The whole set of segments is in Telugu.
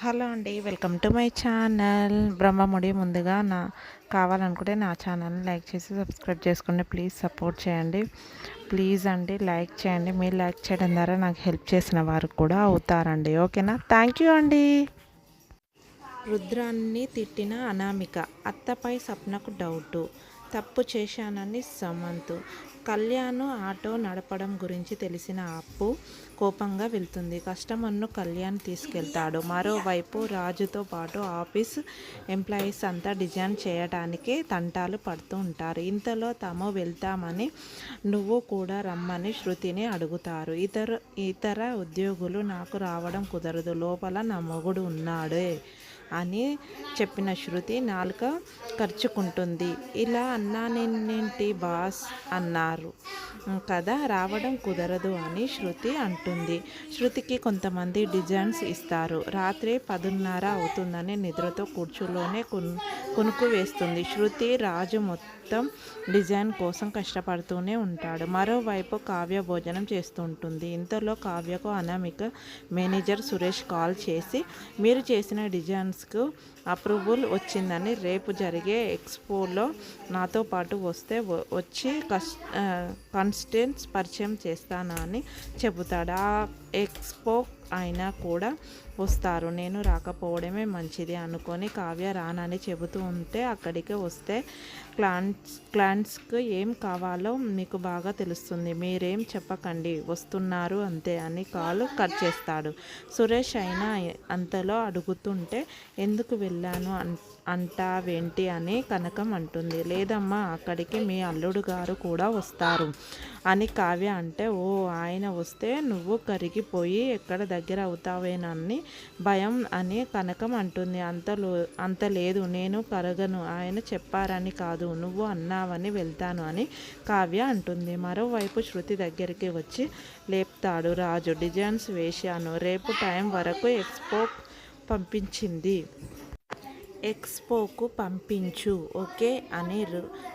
హలో అండి welcome to my channel. Brahmamudi ముందుగా నా కావాలనుకుంటే నా ఛానల్ని లైక్ చేసి సబ్స్క్రైబ్ చేసుకోండి ప్లీజ్ సపోర్ట్ చేయండి. ప్లీజ్ అండి లైక్ చేయండి. మీరు లైక్ చేయడం ద్వారా నాకు హెల్ప్ చేసిన వారు కూడా అవుతారండి. ఓకేనా? థ్యాంక్ యూ అండి. రుద్రాన్ని తిట్టిన అనామిక అత్తపై సప్నకు డౌటు. తప్పు చేశానని సమంత్. కళ్యాణ్ ఆటో నడపడం గురించి తెలిసిన అప్పు కోపంగా వెళ్తుంది. కస్టమర్ను కళ్యాణ్ తీసుకెళ్తాడు. మరోవైపు రాజుతో పాటు ఆఫీస్ ఎంప్లాయీస్ అంతా డిజైన్ చేయడానికి తంటాలు పడుతూ ఉంటారు. ఇంతలో తాము వెళ్తామని నువ్వు కూడా రమ్మని శృతిని అడుగుతారు. ఇతర ఇతర ఉద్యోగులు నాకు రావడం కుదరదు. లోపల నా మొగుడు ఉన్నాడే. అని చెప్పిన శృతి నాలుక ఖర్చుకుంటుంది ఇలా అన్నానేంటి బాస్ అన్నారు. కదా రావడం కుదరదు అని శృతి అంటుంది. శృతికి కొంతమంది డిజైన్స్ ఇస్తారు. రాత్రి పదున్నర అవుతుందని నిద్రతో కూర్చులోనే కునుకు వేస్తుంది. శృతి రాజు మొత్తం డిజైన్ కోసం కష్టపడుతూనే ఉంటాడు. మరోవైపు కావ్య భోజనం చేస్తుంటుంది. ఇంతలో కావ్యకు అనామిక మేనేజర్ సురేష్ కాల్ చేసి మీరు చేసిన డిజైన్స్ డిజైన్స్కు అప్రూవల్ వచ్చిందని రేపు జరిగే ఎక్స్పోలో నాతో పాటు వస్తే వచ్చి కస్ పరిచయం చేస్తానని చెబుతాడు. ఆ ఎక్స్పో అయినా కూడా వస్తారు. నేను రాకపోవడమే మంచిది అనుకొని కావ్య రానని చెబుతూ ఉంటే అక్కడికి వస్తే క్లాంట్స్ క్లాంట్స్కి ఏం కావాలో మీకు బాగా తెలుస్తుంది. మీరేం చెప్పకండి వస్తున్నారు అంతే అని కాలు కట్ చేస్తాడు. సురేష్ అయినా అంతలో అడుగుతుంటే ఎందుకు వెళ్ళాను అంటావేంటి? అని కనకం అంటుంది. లేదమ్మా అక్కడికి మీ అల్లుడు గారు కూడా వస్తారు అని కావ్య అంటే ఓ ఆయన వస్తే నువ్వు కరిగిపోయి ఎక్కడ దగ్గర అవుతావేనని భయం అని కనకం అంటుంది. అంత అంత లేదు నేను కరగను ఆయన చెప్పారని కాదు నువ్వు అన్నావని వెళ్తాను అని కావ్య అంటుంది. మరోవైపు శృతి దగ్గరికి వచ్చి లేపుతాడు. రాజు డిజైన్స్ వేశాను. రేపు టైం వరకు ఎక్స్పో పంపించింది. ఎక్స్పోకు పంపించు ఓకే? అని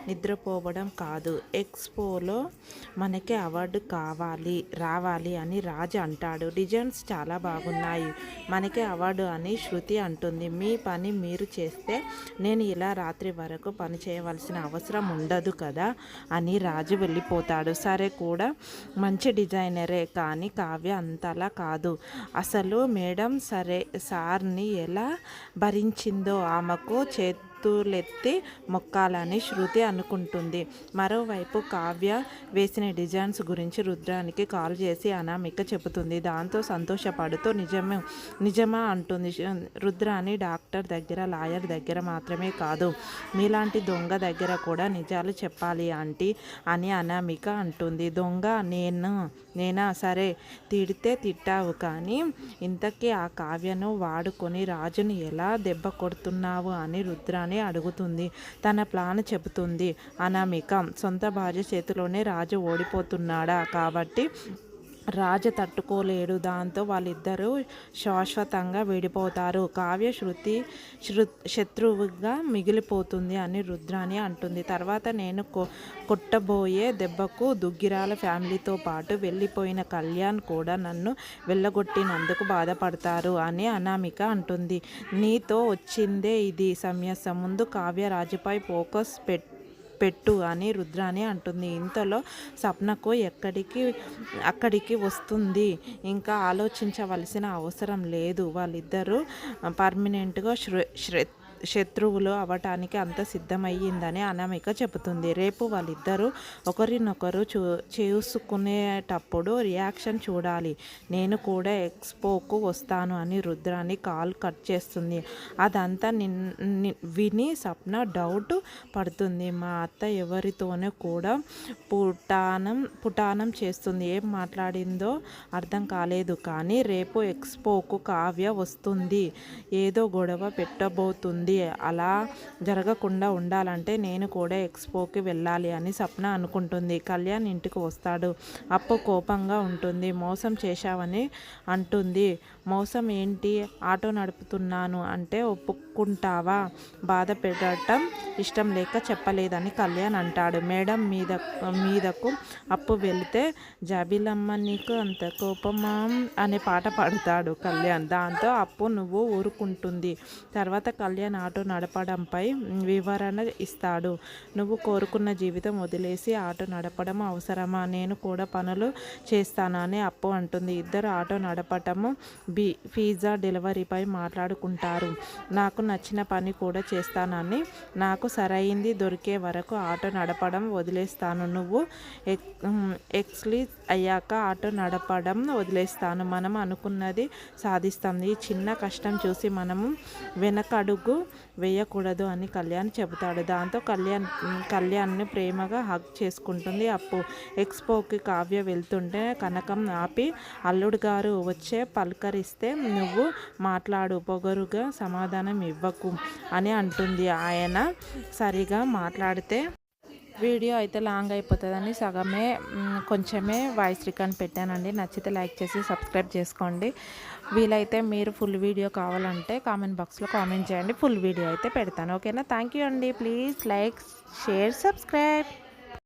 నిద్రపోవడం కాదు. ఎక్స్పోలో మనకి అవార్డు కావాలి రావాలి అని రాజు అంటాడు. డిజైన్స్ చాలా బాగున్నాయి. మనకి అవార్డు అని శృతి అంటుంది. మీ పని మీరు చేస్తే నేను ఇలా రాత్రి వరకు పని చేయవలసిన అవసరం ఉండదు కదా? అని రాజు వెళ్ళిపోతాడు. సరే కూడా మంచి డిజైనరే కానీ కావ్య అంతలా కాదు. అసలు మేడం సరే సార్ని ఎలా భరించిందో ఆమెకు చే చేతులెత్తి మొక్కాలని శృతి అనుకుంటుంది. మరోవైపు కావ్య వేసిన డిజైన్స్ గురించి రుద్రానికి కాల్ చేసి అనామిక చెబుతుంది. దాంతో సంతోషపడుతూ నిజమే నిజమా? అంటుంది. రుద్రాని డాక్టర్ దగ్గర లాయర్ దగ్గర మాత్రమే కాదు మీలాంటి దొంగ దగ్గర కూడా నిజాలు చెప్పాలి ఆంటీ అని అనామిక అంటుంది. దొంగ నేను నేనా? సరే తిడితే తిట్టావు కానీ ఇంతకీ ఆ కావ్యను వాడుకొని రాజుని ఎలా దెబ్బ కొడుతున్నావు? అని రుద్రాని అడుగుతుంది. తన ప్లాన్ చెబుతుంది. అనామిక సొంత భార్య చేతిలోనే రాజు ఓడిపోతున్నాడా? కాబట్టి రాజ తట్టుకోలేడు. దాంతో వాళ్ళిద్దరూ శాశ్వతంగా విడిపోతారు. కావ్య శృతి శృ శత్రువుగా మిగిలిపోతుంది అని రుద్రాని అంటుంది. తర్వాత నేను కొ కొట్టబోయే దెబ్బకు దుగ్గిరాల ఫ్యామిలీతో పాటు వెళ్ళిపోయిన కళ్యాణ్ కూడా నన్ను వెళ్ళగొట్టినందుకు బాధపడతారు అని అనామిక అంటుంది. నీతో వచ్చిందే ఇది సమస్య ముందు కావ్య రాజుపై ఫోకస్ పెట్టి పెట్టు అని రుద్రాని అంటుంది. ఇంతలో సప్నకు ఎక్కడికి అక్కడికి వస్తుంది? ఇంకా ఆలోచించవలసిన అవసరం లేదు. వాళ్ళిద్దరూ పర్మనెంట్గా శ్రే శత్రువులు అవటానికి అంత సిద్ధమయ్యిందని అనామిక చెబుతుంది. రేపు వాళ్ళిద్దరూ ఒకరినొకరు చూ చేసుకునేటప్పుడు రియాక్షన్ చూడాలి. నేను కూడా ఎక్స్పోకు వస్తాను అని రుద్రాని కాల్ కట్ చేస్తుంది. అదంతా నిన్ విని సప్న డౌట్ పడుతుంది. మా అత్త ఎవరితోనే కూడా పుటానం పుటానం చేస్తుంది. ఏం మాట్లాడిందో అర్థం కాలేదు కానీ రేపు ఎక్స్పోకు కావ్య వస్తుంది. ఏదో గొడవ పెట్టబోతుంది. అది అలా జరగకుండా ఉండాలంటే నేను కూడా ఎక్స్పోకి వెళ్ళాలి అని సప్న అనుకుంటుంది. కళ్యాణ్ ఇంటికి వస్తాడు. అప్పు కోపంగా ఉంటుంది. మోసం చేశావని అంటుంది. మోసం ఏంటి? ఆటో నడుపుతున్నాను అంటే ఒప్పుకుంటావా? బాధ పెట్టడం ఇష్టం లేక చెప్పలేదని కళ్యాణ్ అంటాడు. మేడం మీద మీదకు అప్పు వెళితే జాబిలమ్మ నీకు అంత కోపమా అనే పాట పాడుతాడు కళ్యాణ్. దాంతో అప్పు నువ్వు ఊరుకుంటుంది. తర్వాత కళ్యాణ్ ఆటో నడపడంపై వివరణ ఇస్తాడు. నువ్వు కోరుకున్న జీవితం వదిలేసి ఆటో నడపడం అవసరమా? నేను కూడా పనులు చేస్తానని అప్పు అంటుంది. ఇద్దరు ఆటో నడపటము బి పిజ్జా డెలివరీపై మాట్లాడుకుంటారు. నాకు నచ్చిన పని కూడా చేస్తానని నాకు సరైంది దొరికే వరకు ఆటో నడపడం వదిలేస్తాను. నువ్వు ఎక్ ఎక్స్లీ అయ్యాక ఆటో నడపడం వదిలేస్తాను. మనం అనుకున్నది సాధిస్తాం. ఈ చిన్న కష్టం చూసి మనము వెనకడుగు వేయకూడదు అని కళ్యాణ్ చెబుతాడు. దాంతో కళ్యాణ్ కళ్యాణ్ని ప్రేమగా హక్ చేసుకుంటుంది. అప్పు ఎక్స్పోకి కావ్య వెళ్తుంటే కనకం ఆపి అల్లుడు గారు వచ్చే పలకరిస్తే నువ్వు మాట్లాడు పొగరుగా సమాధానం ఇవ్వకు అని అంటుంది. ఆయన సరిగా మాట్లాడితే వీడియో అయితే లాంగ్ అయిపోతుందని సగమే కొంచెమే వాయిస్ రికార్డ్ పెట్టానండి. నచ్చితే లైక్ చేసి సబ్స్క్రైబ్ చేసుకోండి. వీలైతే మీరు ఫుల్ వీడియో కావాలంటే కామెంట్ బాక్స్లో కామెంట్ చేయండి. ఫుల్ వీడియో అయితే పెడతాను. ఓకేనా? థ్యాంక్ యూ అండి. Please like share subscribe.